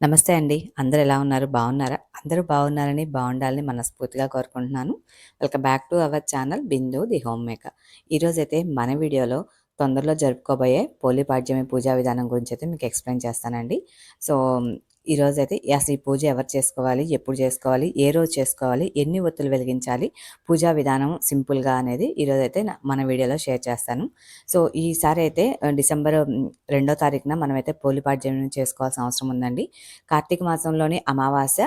నమస్తే అండి. అందరు ఎలా ఉన్నారు? బాగున్నారా? అందరూ బాగున్నారని, బాగుండాలని మనస్ఫూర్తిగా కోరుకుంటున్నాను. Welcome back to our channel Bindu the homemaker. ఈరోజైతే మన వీడియోలో తొందరలో జరుపుకోబోయే పోలిపాడ్యమి పూజా విధానం గురించి అయితే మీకు ఎక్స్‌ప్లెయిన్ చేస్తానండి. సో, ఈరోజైతే అసలు ఈ పూజ ఎవరు చేసుకోవాలి? ఎప్పుడు చేసుకోవాలి? ఏ రోజు చేసుకోవాలి? ఎన్ని ఒత్తులు వెలిగించాలి? పూజా విధానం సింపుల్‌గా అనేది ఈరోజు అయితే మన వీడియోలో షేర్ చేస్తాను. సో, ఈసారి అయితే డిసెంబర్ రెండో తారీఖున మనమైతే పోలిపాడ్యం చేసుకోవాల్సిన అవసరం ఉందండి. కార్తీక మాసంలోని అమావాస్య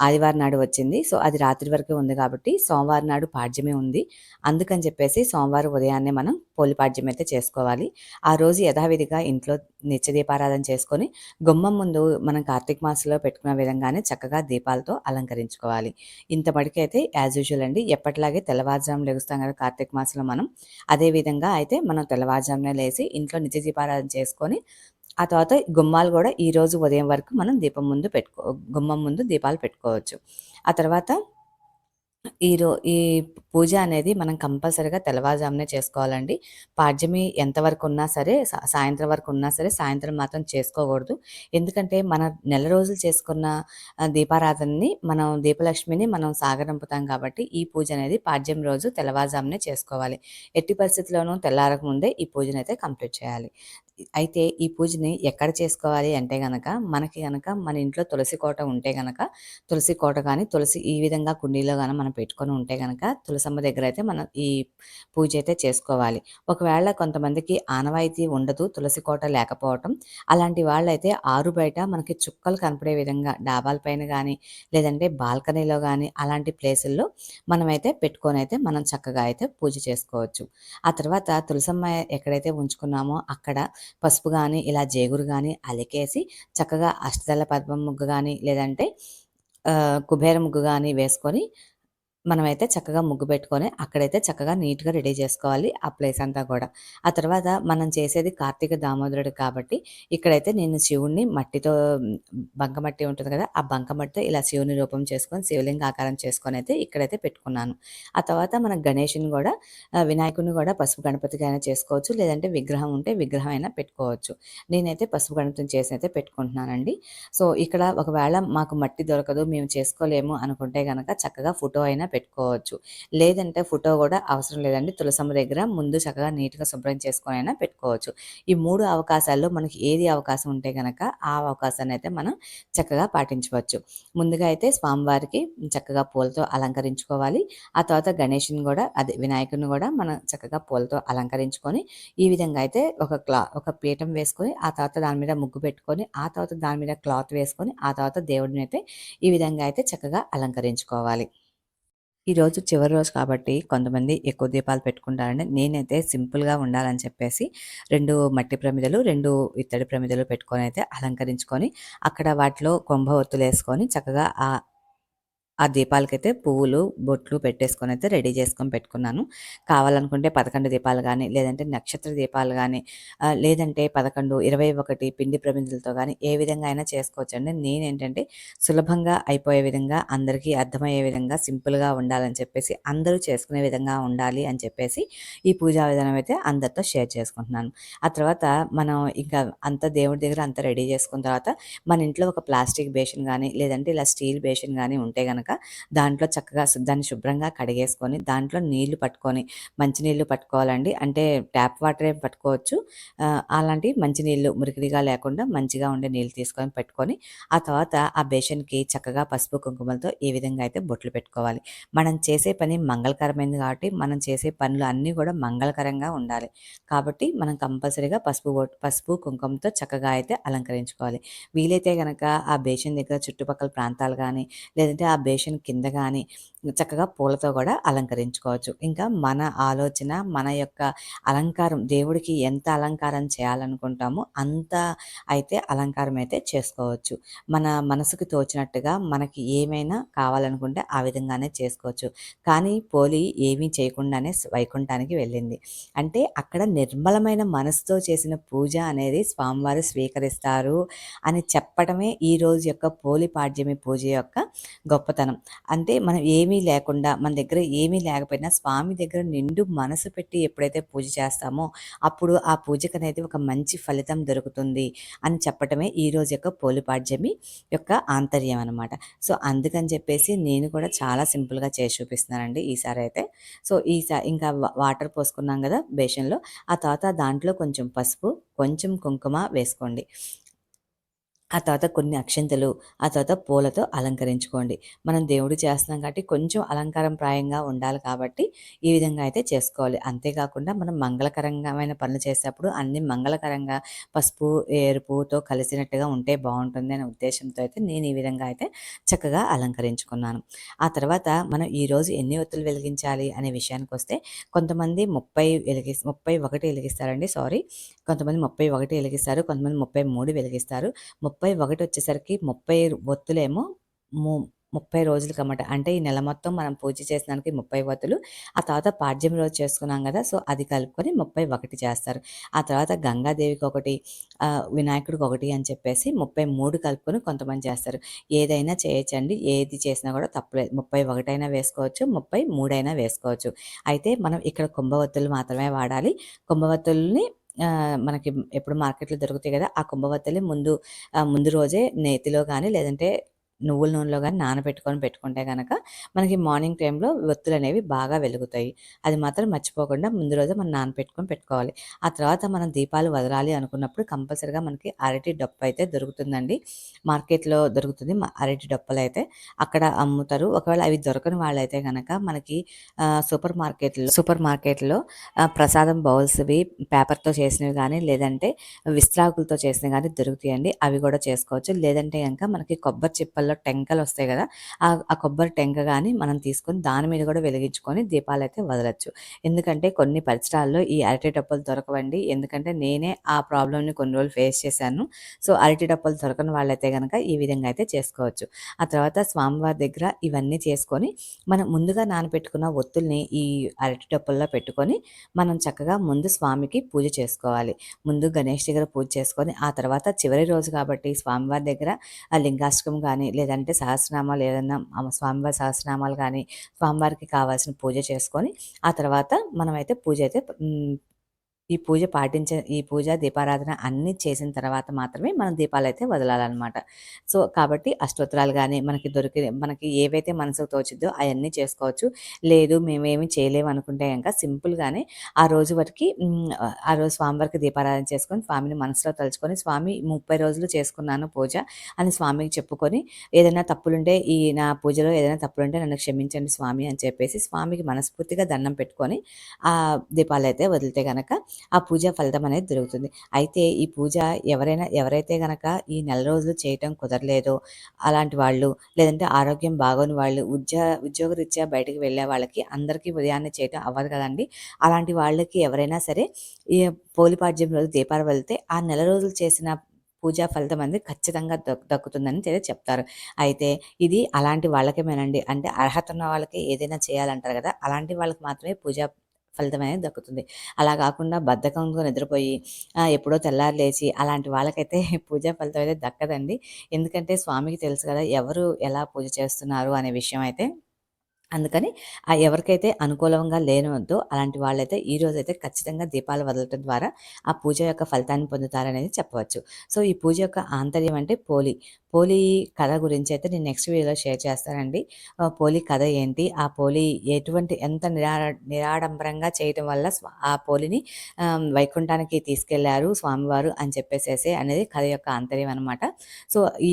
ఆదివారం నాడు వచ్చింది. సో, అది రాత్రి వరకే ఉంది కాబట్టి సోమవారం నాడు పాడ్యమే ఉంది. అందుకని చెప్పేసి సోమవారం ఉదయాన్నే మనం పోలిపాడ్యం అయితే చేసుకోవాలి. ఆ రోజు యథావిధిగా ఇంట్లో నిత్య దీపారాధన చేసుకొని గుమ్మం ముందు మనం కార్తీక మాసంలో పెట్టుకున్న విధంగానే చక్కగా దీపాలతో అలంకరించుకోవాలి. ఇంత మటుకైతే యాజ్ యూజువల్ అండి. ఎప్పటిలాగే తెల్లవారుజాము లెగుస్తాం కదా! కార్తీక మాసంలో మనం. అదే విధంగా అయితే మనం తెల్లవారుజామునే లేచి ఇంట్లో నిత్య దీపారాధన చేసుకొని, ఆ తర్వాత గుమ్మాలు కూడా ఈరోజు ఉదయం వరకు మనం దీపం ముందు పెట్టుకో గుమ్మం ముందు దీపాలు పెట్టుకోవచ్చు. ఆ తర్వాత ఈ ఈ పూజ అనేది మనం కంపల్సరీగా తెల్లవారుజామునే చేసుకోవాలండి. పాడ్యమి ఎంతవరకు ఉన్నా సరే సాయంత్రం వరకు ఉన్నా సరే సాయంత్రం మాత్రం చేసుకోకూడదు. ఎందుకంటే మన నెల రోజులు చేసుకున్న దీపారాధనని మనం దీపలక్ష్మిని మనం సాగరంపుతాం కాబట్టి ఈ పూజ అనేది పాడ్యం రోజు తెల్లవారుజామునే చేసుకోవాలి. ఎట్టి పరిస్థితిలోనూ తెల్లారక ముందే ఈ పూజనైతే కంప్లీట్ చేయాలి. అయితే ఈ పూజని ఎక్కడ చేసుకోవాలి అంటే గనక మనకి గనక మన ఇంట్లో తులసి కోట ఉంటే గనక తులసి కోట కానీ తులసి ఈ విధంగా కుండీలో కానీ మనం పెట్టుకొని ఉంటే కనుక తులసమ్మ దగ్గర అయితే మనం ఈ పూజ అయితే చేసుకోవాలి. ఒకవేళ కొంతమందికి ఆనవాయితీ ఉండదు తులసి కోట లేకపోవటం. అలాంటి వాళ్ళైతే ఆరు బయట మనకి చుక్కలు కనపడే విధంగా డాబాల పైన కానీ లేదంటే బాల్కనీలో కానీ అలాంటి ప్లేసుల్లో మనమైతే పెట్టుకొని అయితే మనం చక్కగా అయితే పూజ చేసుకోవచ్చు. ఆ తర్వాత తులసమ్మ ఎక్కడైతే ఉంచుకున్నామో అక్కడ పసుపు కానీ ఇలా జేగురు కానీ అలికేసి చక్కగా అష్టదళ పద్మం ముగ్గు కానీ లేదంటే కుబేర ముగ్గు కానీ వేసుకొని మనమైతే చక్కగా ముగ్గు పెట్టుకొని అక్కడైతే చక్కగా నీట్‌గా రెడీ చేసుకోవాలి ఆ ప్లేస్ అంతా కూడా ఆ తర్వాత మనం చేసేది కార్తీక దామోదరుడు కాబట్టి ఇక్కడైతే నేను శివుణ్ణి మట్టితో బంకమట్టి ఉంటుంది కదా! ఆ బంకమట్టితో ఇలా శివుని రూపం చేసుకొని శివలింగ ఆకారం అయితే ఇక్కడైతే పెట్టుకున్నాను. ఆ తర్వాత మన గణేషుని కూడా వినాయకుడిని కూడా పసుపు గణపతిగా అయినా చేసుకోవచ్చు. లేదంటే విగ్రహం ఉంటే విగ్రహం అయినా పెట్టుకోవచ్చు. నేనైతే పసుపు గణపతిని చేసైతే పెట్టుకుంటున్నానండి. సో, ఇక్కడ ఒకవేళ మాకు మట్టి దొరకదు మేము చేసుకోలేము అనుకుంటే కనుక చక్కగా ఫోటో అయినా పెట్టుకోవచ్చు. లేదంటే ఫోటో కూడా అవసరం లేదండి. తులసమ్మ దగ్గర ముందు చక్కగా నీట్‌గా శుభ్రం చేసుకొనైనా పెట్టుకోవచ్చు. ఈ మూడు అవకాశాల్లో మనకి ఏది అవకాశం ఉంటే కనుక ఆ అవకాశాన్ని అయితే మనం చక్కగా పాటించవచ్చు. ముందుగా అయితే స్వామివారికి చక్కగా పూలతో అలంకరించుకోవాలి. ఆ తర్వాత గణేషుని కూడా అదే వినాయకుడిని కూడా మనం చక్కగా పూలతో అలంకరించుకొని ఈ విధంగా అయితే ఒక క్లా ఒక పీఠం వేసుకొని ఆ తర్వాత దాని మీద ముగ్గు పెట్టుకొని, ఆ తర్వాత దాని మీద క్లాత్ వేసుకొని, ఆ తర్వాత దేవుడిని అయితే ఈ విధంగా అయితే చక్కగా అలంకరించుకోవాలి. ఈరోజు చివరి రోజు కాబట్టి కొంతమంది ఎక్కువ దీపాలు పెట్టుకుంటారండి. నేనైతే సింపుల్‌గా ఉండాలని చెప్పేసి రెండు మట్టి ప్రమిదలు, రెండు ఇత్తడి ప్రమిదలు పెట్టుకొని అయితే అలంకరించుకొని అక్కడ వాటిలో కుంభ ఒత్తులు వేసుకొని చక్కగా ఆ ఆ దీపాలకైతే పువ్వులు, బొట్లు పెట్టేసుకొని అయితే రెడీ చేసుకొని పెట్టుకున్నాను. కావాలనుకుంటే 11 దీపాలు కానీ లేదంటే నక్షత్ర దీపాలు కానీ లేదంటే పదకొండు ఇరవై ఒకటి పిండి ప్రమిదలతో కానీ ఏ విధంగా అయినా చేసుకోవచ్చండి. నేనేంటంటే సులభంగా అయిపోయే విధంగా అందరికీ అర్థమయ్యే విధంగా సింపుల్‌గా ఉండాలని చెప్పేసి అందరూ చేసుకునే విధంగా ఉండాలి అని చెప్పేసి ఈ పూజా విధానం అయితే అందరితో షేర్ చేసుకుంటున్నాను. ఆ తర్వాత మనం ఇంకా అంత దేవుడి దగ్గర అంత రెడీ చేసుకున్న తర్వాత మన ఇంట్లో ఒక ప్లాస్టిక్ బేషన్ కానీ లేదంటే ఇలా స్టీల్ బేషన్ కానీ ఉంటే కనుక దాంట్లో చక్కగా దాన్ని శుభ్రంగా కడిగేసుకొని దాంట్లో నీళ్ళు పట్టుకొని మంచినీళ్ళు పట్టుకోవాలండి. అంటే ట్యాప్ వాటరే పట్టుకోవచ్చు. అలాంటి మంచినీళ్ళు మురికిడిగా లేకుండా మంచిగా ఉండే నీళ్ళు తీసుకొని పెట్టుకొని ఆ తర్వాత ఆ బేషన్‌కి చక్కగా పసుపు, కుంకుమలతో ఏ విధంగా అయితే బొట్లు పెట్టుకోవాలి. మనం చేసే పని మంగళకరమైనది కాబట్టి మనం చేసే పనులు అన్నీ కూడా మంగళకరంగా ఉండాలి. కాబట్టి మనం కంపల్సరీగా పసుపు పసుపు, కుంకుమతో చక్కగా అయితే అలంకరించుకోవాలి. వీలైతే కనుక ఆ బేషన్ దగ్గర చుట్టుపక్కల ప్రాంతాలు కానీ లేదంటే ఆ ఫౌండేషన్ కింద గాని చక్కగా పూలతో కూడా అలంకరించుకోవచ్చు. ఇంకా మన ఆలోచన, మన యొక్క అలంకారం దేవుడికి ఎంత అలంకారం చేయాలనుకుంటామో అంత అయితే అలంకారం అయితే చేసుకోవచ్చు. మన మనసుకు తోచినట్టుగా మనకి ఏమైనా కావాలనుకుంటే ఆ విధంగానే చేసుకోవచ్చు. కానీ పోలి ఏమీ చేయకుండానే వైకుంఠానికి వెళ్ళింది. అంటే అక్కడ నిర్మలమైన మనసుతో చేసిన పూజ అనేది స్వామివారు స్వీకరిస్తారు అని చెప్పటమే ఈరోజు యొక్క పోలి పాడ్యమి పూజ యొక్క గొప్పతనం. అంటే మనం ఏమి ఏమీ లేకుండా మన దగ్గర ఏమీ లేకపోయినా స్వామి దగ్గర నిండు మనసు పెట్టి ఎప్పుడైతే పూజ చేస్తామో అప్పుడు ఆ పూజకు అనేది ఒక మంచి ఫలితం దొరుకుతుంది అని చెప్పటమే ఈరోజు యొక్క పోలిపాడ్యమి యొక్క ఆంతర్యం అనమాట సో అందుకని చెప్పేసి నేను కూడా చాలా సింపుల్గా చేసి చూపిస్తున్నానండి ఈసారి అయితే. సో ఈసారి ఇంకా వాటర్ పోసుకున్నాం కదా బేషన్లో ఆ తర్వాత దాంట్లో కొంచెం పసుపు కొంచెం కుంకుమ వేసుకోండి. ఆ తర్వాత కొన్ని అక్షంతలు ఆ తర్వాత పూలతో అలంకరించుకోండి. మనం దేవుడు చేస్తున్నాం కాబట్టి కొంచెం అలంకారం ప్రాయంగా ఉండాలి కాబట్టి ఈ విధంగా అయితే చేసుకోవాలి. అంతేకాకుండా మనం మంగళకరంగమైన పనులు చేసేటప్పుడు అన్ని మంగళకరంగా పసుపు ఎరుపుతో కలిసినట్టుగా ఉంటే బాగుంటుంది అనే ఉద్దేశంతో అయితే నేను ఈ విధంగా అయితే చక్కగా అలంకరించుకున్నాను. ఆ తర్వాత మనం ఈరోజు ఎన్ని ఒత్తులు వెలిగించాలి అనే విషయానికి వస్తే కొంతమంది ముప్పై వెలిగి ముప్పై ఒకటి వెలిగిస్తారండి సారీ. కొంతమంది ముప్పై ఒకటి వెలిగిస్తారు కొంతమంది ముప్పై మూడు వెలిగిస్తారు. ముప్పై ముప్పై ఒకటి వచ్చేసరికి ముప్పై ఒత్తులేమో ముప్పై రోజులకి అన్నమాట అంటే ఈ నెల మొత్తం మనం పూజ చేసినానికి ముప్పై వత్తులు. ఆ తర్వాత పాడ్యం రోజు చేసుకున్నాం కదా సో అది కలుపుకొని ముప్పై ఒకటి చేస్తారు. ఆ తర్వాత గంగాదేవికి ఒకటి వినాయకుడికి ఒకటి అని చెప్పేసి ముప్పై మూడు కలుపుకొని కొంతమంది చేస్తారు. ఏదైనా చేయొచ్చండి. ఏది చేసినా కూడా తప్పలేదు. ముప్పై ఒకటైనా వేసుకోవచ్చు ముప్పై మూడైనా వేసుకోవచ్చు. అయితే మనం ఇక్కడ కుంభవత్తులు మాత్రమే వాడాలి. కుంభవత్తుల్ని మనకి ఎప్పుడు మార్కెట్లో దొరుకుతాయి కదా! ఆ కుంభవత్తలే ముందు ముందు రోజే నేతిలో కానీ లేదంటే నువ్వుల నూనెలో కానీ నానబెట్టుకొని పెట్టుకుంటే కనుక మనకి మార్నింగ్ టైంలో ఒత్తులు అనేవి బాగా వెలుగుతాయి. అది మాత్రం మర్చిపోకుండా ముందు రోజు మనం నానబెట్టుకొని పెట్టుకోవాలి. ఆ తర్వాత మనం దీపాలు వదలాలి అనుకున్నప్పుడు కంపల్సరిగా మనకి అరటి డప్పు అయితే దొరుకుతుందండి. మార్కెట్లో దొరుకుతుంది అరటి డప్పులు అయితే అక్కడ అమ్ముతారు. ఒకవేళ అవి దొరకని వాళ్ళైతే కనుక మనకి సూపర్ మార్కెట్లో సూపర్ మార్కెట్లో ప్రసాదం బౌల్స్వి పేపర్తో చేసినవి కానీ లేదంటే విస్త్రాకులతో చేసినవి కానీ దొరుకుతాయండి. అవి కూడా చేసుకోవచ్చు. లేదంటే కనుక మనకి కొబ్బరి చిప్పల్లో దాంట్లో టెంకలు వస్తాయి కదా ఆ కొబ్బరి టెంక కానీ మనం తీసుకొని దాని మీద కూడా వెలిగించుకొని దీపాలు అయితే వదలచ్చు. ఎందుకంటే కొన్ని పరిసరాల్లో ఈ అరటి డప్పులు దొరకవండి. ఎందుకంటే నేనే ఆ ప్రాబ్లమ్ని కొన్ని రోజులు ఫేస్ చేశాను. సో అరటి డప్పులు దొరకని వాళ్ళైతే కనుక ఈ విధంగా అయితే చేసుకోవచ్చు. ఆ తర్వాత స్వామివారి దగ్గర ఇవన్నీ చేసుకొని మనం ముందుగా నానబెట్టుకున్న ఒత్తుల్ని ఈ అరటి డప్పుల్లో పెట్టుకొని మనం చక్కగా ముందు స్వామికి పూజ చేసుకోవాలి. ముందు గణేష్ దగ్గర పూజ చేసుకొని ఆ తర్వాత చివరి రోజు కాబట్టి స్వామివారి దగ్గర ఆ లింగాష్టకం కానీ లేదంటే సహస్రనామాలు ఏదన్నా స్వామివారి సహస్రనామాలు కానీ స్వామివారికి కావాల్సిన పూజ చేసుకొని ఆ తర్వాత మనమైతే పూజ అయితే ఈ పూజ పాటించే ఈ పూజ దీపారాధన అన్నీ చేసిన తర్వాత మాత్రమే మనం దీపాలు అయితే వదలాలన్నమాట. సో కాబట్టి అష్టోత్తరాలు కానీ మనకి దొరికి మనకి ఏవైతే మనసుకు తోచిద్దో అవన్నీ చేసుకోవచ్చు. లేదు మేమేమి చేయలేము అనుకుంటే కనుక సింపుల్గానే ఆ రోజు వరకు ఆ రోజు స్వామివారికి దీపారాధన చేసుకొని స్వామిని మనసులో తలుచుకొని స్వామి ముప్పై రోజులు చేసుకున్నాను పూజ అని స్వామికి చెప్పుకొని ఏదైనా తప్పులుంటే ఈ నా పూజలో ఏదైనా తప్పులుంటే నన్ను క్షమించండి స్వామి అని చెప్పేసి స్వామికి మనస్ఫూర్తిగా దండం పెట్టుకొని ఆ దీపాలు అయితే వదిలితే కనుక ఆ పూజ ఫలితం అనేది దొరుకుతుంది. అయితే ఈ పూజ ఎవరైనా ఎవరైతే కనుక ఈ నెల రోజులు చేయటం కుదరలేదో అలాంటి వాళ్ళు లేదంటే ఆరోగ్యం బాగోని వాళ్ళు ఉద్యోగ ఉద్యోగరీత్యా బయటకు వెళ్ళే వాళ్ళకి అందరికీ ఉదయాన్నే చేయటం అవ్వదు కదండి. అలాంటి వాళ్ళకి ఎవరైనా సరే ఈ పోలిపాడ్యం రోజు దీపాలు వెళ్తే ఆ నెల రోజులు చేసిన పూజా ఫలితం అనేది ఖచ్చితంగా దక్కుతుందని చెప్తారు. అయితే ఇది అలాంటి వాళ్ళకేమేనండి? అంటే అర్హత ఉన్న వాళ్ళకి ఏదైనా చేయాలంటారు కదా అలాంటి వాళ్ళకి మాత్రమే పూజ ఫలితం అనేది దక్కుతుంది. అలా కాకుండా బద్ధకంగా నిద్రపోయి ఎప్పుడో తెల్లారి లేచి అలాంటి వాళ్ళకైతే పూజా ఫలితం అయితే దక్కదండి. ఎందుకంటే స్వామికి తెలుసు కదా ఎవరు ఎలా పూజ చేస్తున్నారు అనే విషయం అయితే అందుకని ఆ ఎవరికైతే అనుకూలంగా లేనవద్దో అలాంటి వాళ్ళైతే ఈ రోజైతే ఖచ్చితంగా దీపాలు వదలటం ద్వారా ఆ పూజ యొక్క ఫలితాన్ని పొందుతారనేది చెప్పవచ్చు. సో ఈ పూజ యొక్క ఆంతర్యం అంటే పోలి. పోలి కథ గురించి అయితే నేను నెక్స్ట్ వీడియోలో షేర్ చేస్తానండి. పోలి కథ ఏంటి? ఆ పోలి ఎటువంటి ఎంత నిరా నిరాడంబరంగా చేయటం వల్ల ఆ పోలిని వైకుంఠానికి తీసుకెళ్ళారు స్వామివారు అని చెప్పేసేసి అనేది కథ యొక్క ఆంతర్యం అనమాట సో ఈ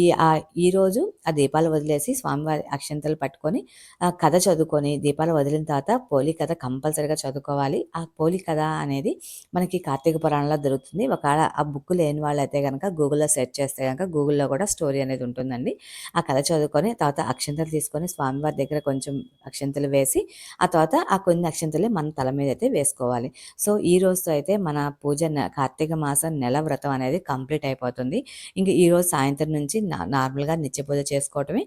ఈరోజు ఆ దీపాలు వదిలేసి స్వామివారి అక్షంతలు పట్టుకొని కథ చదువుకొని దీపాలు వదిలిన తర్వాత పోలి కథ కంపల్సరిగా చదువుకోవాలి. ఆ పోలి కథ అనేది మనకి కార్తీక పురాణంలో దొరుకుతుంది. ఒకవేళ ఆ బుక్ లేని వాళ్ళు అయితే కనుక గూగుల్లో సెర్చ్ చేస్తే కనుక గూగుల్లో కూడా స్టోరీ అనేది ఉంటుందండి. ఆ కథ చదువుకొని తర్వాత అక్షంతలు తీసుకొని స్వామివారి దగ్గర కొంచెం అక్షంతలు వేసి ఆ తర్వాత ఆ కొన్ని అక్షంతలు మన తల మీద అయితే వేసుకోవాలి. సో ఈ రోజుతో అయితే మన పూజ కార్తీక మాసం నెల వ్రతం అనేది కంప్లీట్ అయిపోతుంది. ఇంకా ఈ రోజు సాయంత్రం నుంచి నార్మల్గా నిత్య పూజ చేసుకోవటమే.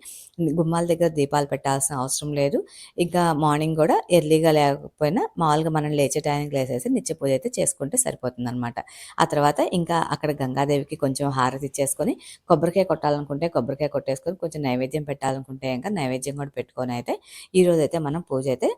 గుమ్మాల దగ్గర దీపాలు పెట్టాల్సిన అవసరం లేదు. ఇంకా మార్నింగ్ కూడా ఎర్లీగా లేకపోయినా మామూలుగా మనం లేచే టైంకి లేసేసి నిత్య పూజ అయితే చేసుకుంటే సరిపోతుందనమాట ఆ తర్వాత ఇంకా అక్కడ గంగాదేవికి కొంచెం హారతి ఇచ్చేసుకొని కొబ్బరికాయ కొట్టాలనుకుంటే కొబ్బరికాయ కొట్టేసుకొని కొంచెం నైవేద్యం పెట్టాలనుకుంటే ఇంకా నైవేద్యం కూడా పెట్టుకొని అయితే ఈరోజు అయితే మనం పూజ అయితే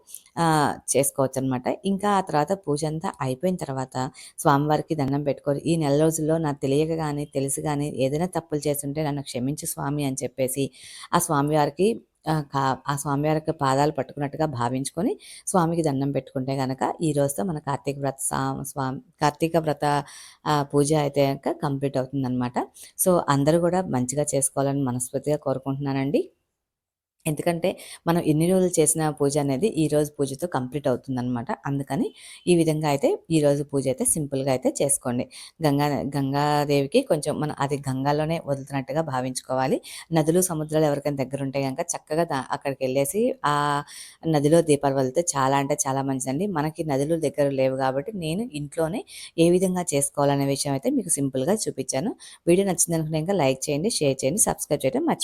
చేసుకోవచ్చు అనమాట ఇంకా ఆ తర్వాత పూజ అంతా అయిపోయిన తర్వాత స్వామివారికి దండం పెట్టుకొని ఈ నెల రోజుల్లో నాకు తెలియక కానీ తెలిసి కానీ ఏదైనా తప్పులు చేస్తుంటే నన్ను క్షమించు స్వామి అని చెప్పేసి ఆ స్వామివారికి ఆ, కా- ఆ స్వామివారికి పాదాలు పట్టుకున్నట్టుగా భావించుకొని స్వామికి దండం పెట్టుకుంటే కనుక ఈ రోజుతో మన కార్తీక వ్రత స్వామి కార్తీక వ్రత పూజ అయితే కనుక కంప్లీట్ అవుతుందన్నమాట. సో అందరూ కూడా మంచిగా చేసుకోవాలని మనస్ఫూర్తిగా కోరుకుంటున్నానండి. ఎందుకంటే మనం ఎన్ని రోజులు చేసిన పూజ అనేది ఈ రోజు పూజతో కంప్లీట్ అవుతుందన్నమాట. అందుకని ఈ విధంగా అయితే ఈ రోజు పూజ అయితే సింపుల్గా అయితే చేసుకోండి. గంగా గంగాదేవికి కొంచెం మనం అది గంగాలోనే వదులుతున్నట్టుగా భావించుకోవాలి. నదులు సముద్రాలు ఎవరికైనా దగ్గర ఉంటే కనుక చక్కగా దా- అక్కడికి వెళ్ళేసి ఆ నదిలో దీపాలు వదిలితే చాలా అంటే చాలా మంచిదండి. మనకి నదులు దగ్గర లేవు కాబట్టి నేను ఇంట్లోనే ఏ విధంగా చేసుకోవాలనే విషయం అయితే మీకు సింపుల్గా చూపించాను. వీడియో నచ్చింది ఇంకా లైక్ చేయండి షేర్ చేయండి సబ్స్క్రైబ్ చేయడం మర్చిపోకండి